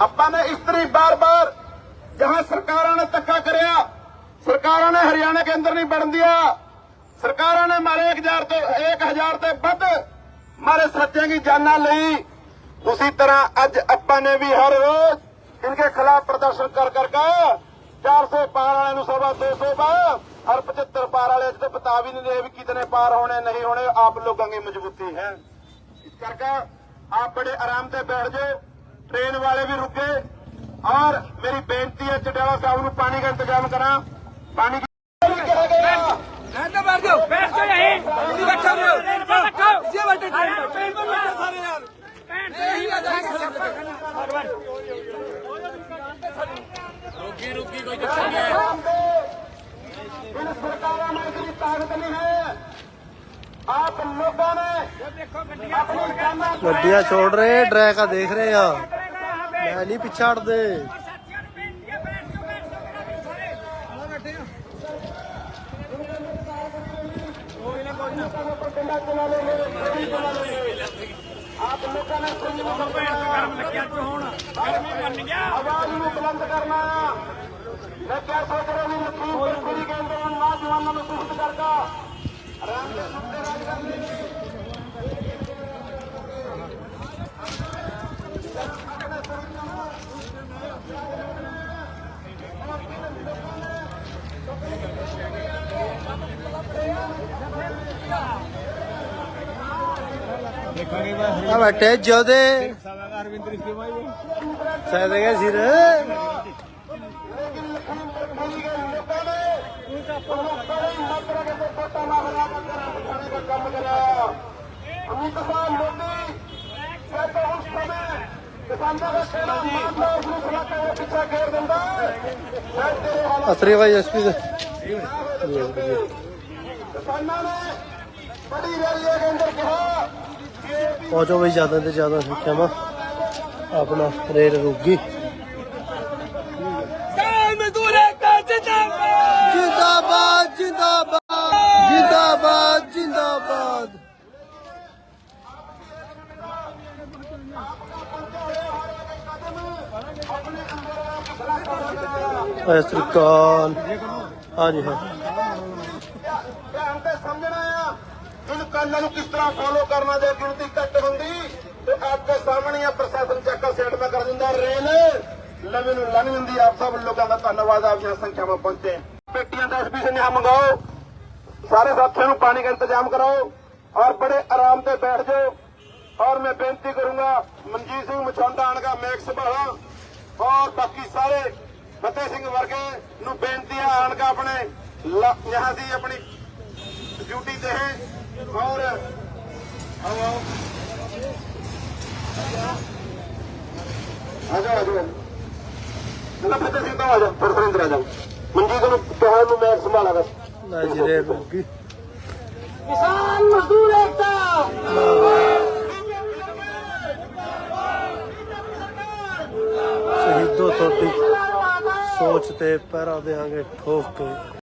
ਆਪਾਂ ਨੇ ਇਸ ਤਰੀ ਬਾਰ-ਬਾਰ ਜਹਾਂ ਸਰਕਾਰਾਂ ਨੇ ਧੱਕਾ ਕਰਿਆ, ਸਰਕਾਰਾਂ ਨੇ ਹਰਿਆਣਾ ਕੇ ਅੰਦਰ ਨਹੀਂ ਵੜਨ ਦਿਆ, ਸਰਕਾਰਾਂ ਨੇ ਮਾਰੇ 1000 ਤੋਂ 1000 ਤੇ ਵੱਧ ਮਾਰੇ ਸਾਥੀਆਂ ਦੀ ਜਾਨਾਂ ਲਈ। ਉਸੇ ਤਰ੍ਹਾਂ ਅੱਜ ਆਪਾਂ ਨੇ ਵੀ ਹਰ ਰੋਜ਼ ਇਨਕੇ ਖਿਲਾਫ ਪ੍ਰਦਰਸ਼ਨ ਕਰ ਕਰ ਕੇ 400 ਪਾਰ ਵਾਲਿਆਂ ਨੂੰ ਸਵਾ 200 ਪਾ ਹਰ 75 ਪਾਰ ਵਾਲੇ ਤੇ ਬਤਾ ਵੀ ਨਹੀਂ ਰਹੇ ਵੀ ਕਿਤਨੇ ਪਾਰ ਹੋਣੇ, ਨਹੀਂ ਹੋਣੇ, ਆਪ ਲੋਕਾਂ ਦੀ ਮਜ਼ਬੂਤੀ ਹੈ। ਇਸ ਕਰਕੇ ਆਪ ਬੜੇ ਆਰਾਮ ਤੇ ਬੈਠ ਜਾਓ। ट्रेन वाले भी रुके और मेरी बेनती है चटियाला साहब को पानी का इंतजाम करा पानी रुकी रुकी कोई चक्कर नहीं है इन सरकारों में इतनी ताकत नहीं है आप लोगों ने अपनी गड्डिया छोड़ रहे हैं ट्रैक का देख रहे हैं ਮੈਂ ਨਹੀਂ ਪਿੱਛੇ ਹਟਦੇ। ਆਪ ਲੋਕਾਂ ਨੇ ਕੋਈ ਨਾ ਭੈਣ ਤੇ ਲੱਗਿਆ ਤੂੰ ਹੁਣ ਗਰਮੀ ਮੰਨ ਗਿਆ ਆਵਾਜ਼ ਨੂੰ ਬੁਲੰਦ ਕਰਨਾ। ਮੈਂ ਕਿਹਾ ਸੋਚ ਰਿਹਾ ਵੀ ਲਖੀਮਪੁਰ ਕੁੜੀ ਕੇਂਦਰ ਦੇਖਾਂਗੇ ਬਸ ਆ ਬੈਠੇ ਜੋਦੇ ਸਾਲਾ ਅਰਵਿੰਦਰ ਸਿੰਘ ਭਾਈ ਸਾਇਦ ਹੈਗਾ ਸਿਰ। ਅਮਿਤ ਸਾਹਿਬ ਮੋਦੀ ਸਭ ਤੋਂ ਉਸ ਸਮੇਂ ਅਸਰੀ ਭਾਈ ਐਸਪੀ ਦੇ। ਕਿਸਾਨਾਂ ਨੇ ਪਹੁੰਚੋ ਵੀ ਜ਼ਿਆਦਾ ਤੇ ਜ਼ਿਆਦਾ ਸਿੱਖਿਆਵਾਂ ਆਪਣਾ ਰੇਲ ਰੁਕੀ ਸਾਰੇ ਮਜ਼ਦੂਰ ਏਕਤਾ ਜਿੰਦਾਬਾਦ ਜਿੰਦਾਬਾਦ ਜਿੰਦਾਬਾਦ। ਜਿੰਦਾਬਾਦ ਜਿੰਦਾਬਾਦ ਸਤਿ ਸ੍ਰੀ ਅਕਾਲ ਹਾਂਜੀ, ਹਾਂ। ਧਿਆਨ ਤੇ ਸਮਝਣਾ ਆ। इन कानूनों को किस तरह फॉलो करना चाहिए गिनती कटबंदी तो आपके सामने या प्रशासन चक्कर सेट में कर देता रेल लमीन लमीन आप सब लोगों का धन्यवाद आप यहाँ संख्या में पहुंचे पेटियां दस बीस यहाँ मंगाओ सारे साथियों पानी का इंतजाम कराओ और बड़े आराम से बैठ जाओ और मैं बेनती करूंगा ਮਨਜੀਤ ਸਿੰਘ ਮਚੌਂਡਾ ਆਣਗਾ ਮੈਕ ਸਭਾਲਾ ਔਰ ਬਾਕੀ ਸਾਰੇ ਫਤਿਹ ਸਿੰਘ ਵਰਗੇ ਨੂੰ ਬੇਨਤੀ ਆ ਆਣਗਾ ਆਪਣੇ ਯਹਾਂ ਦੀ ਆਪਣੀ ਡਿਊਟੀ ਤੇ ਹੈ ਔਰ ਆਓ ਆਓ ਆ ਜਾ ਆ ਜਾ। ਨਾ ਫਿਰ ਤੁਸੀਂ ਤਾਂ ਆ ਜਾ ਫਿਰ ਸੁਰਿੰਦਰ ਆ ਜਾ ਮੰਜੀ ਨੂੰ ਕਹਾਂ ਨੂੰ ਮੈਂ ਸੰਭਾਲਾ ਬਸ ਲੈ ਜਿਹੜੇ ਰੁਕੀ ਕਿਸਾਨ ਮਜ਼ਦੂਰ ਏਕਤਾ। ਸ਼ਹੀਦੋ ਤੁਹਾਡੀ ਸੋਚ ਤੇ ਪੈਰਾ ਦੇਾਂਗੇ ਠੋਕ ਕੇ।